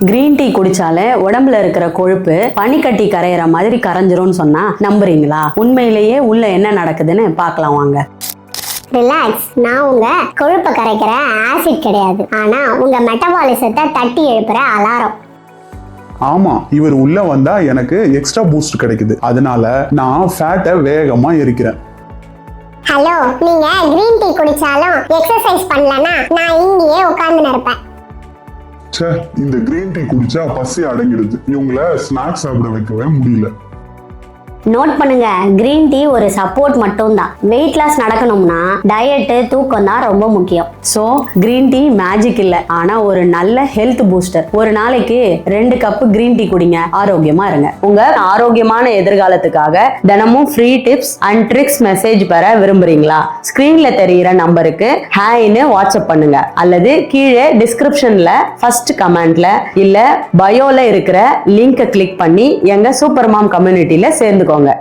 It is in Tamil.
கிரீன் டீ குடிச்சாலே உடம்புல இருக்கிற கொழுப்பு பனிக்கட்டி கரையிற மாதிரி கரைஞ்சிரும்னு சொன்னா நம்புறீங்களா? உண்மையிலேயே உள்ள என்ன நடக்குதுன்னு பார்க்கலாம் வாங்க. ரிலாக்ஸ் நான் உங்க கொழுப்பை கரைக்கிற ஆசிட் கிடையாது. ஆனா உங்க மெட்டபாலிசத்தை தட்டி எழுப்புற அலாரம். ஆமா இவர் உள்ள வந்தா எனக்கு எக்ஸ்ட்ரா பூஸ்ட் கிடைக்குது. அதனால நான் ஃபேட்டை வேகமா எரிக்கிறேன். ஹலோ நீங்க கிரீன் டீ குடிச்சாலும் எக்ஸசைஸ் பண்ணலனா நான் இங்கேயே உட்கார்ந்து இருப்பேன் இந்த கிரீன் டீ குடிச்சா பசி அடங்கிடுது. இவங்கள ஸ்நாக்ஸ் சாப்பிட வைக்கவே முடியல. நோட் பண்ணுங்க கிரீன் டீ ஒரு சப்போர்ட் மட்டும்தான் வெயிட் லாஸ் நடக்கணும்னா டயட்டு தூக்கம் தான் ரொம்ப முக்கியம். ஸோ கிரீன் டீ மேஜிக் இல்லை. ஆனால் ஒரு நல்ல ஹெல்த் பூஸ்டர் ஒரு நாளைக்கு ரெண்டு கப் கிரீன் டீ குடிங்க. ஆரோக்கியமா இருங்க. உங்க ஆரோக்கியமான எதிர்காலத்துக்காக தினமும் free tips and tricks message பெற விரும்புறீங்களா? ஸ்கிரீன்ல தெரியிற நம்பருக்கு ஹாய்னு வாட்ஸ்அப் பண்ணுங்க. அல்லது கீழே டிஸ்கிரிப்ஷன்ல ஃபர்ஸ்ட் கமெண்ட்ல இல்ல பயோல இருக்கிற லிங்கை கிளிக் பண்ணி எங்க சூப்பர் மாம் கம்யூனிட்டியில சேர்ந்துக்கோங்க. வச்சுக்கோங்க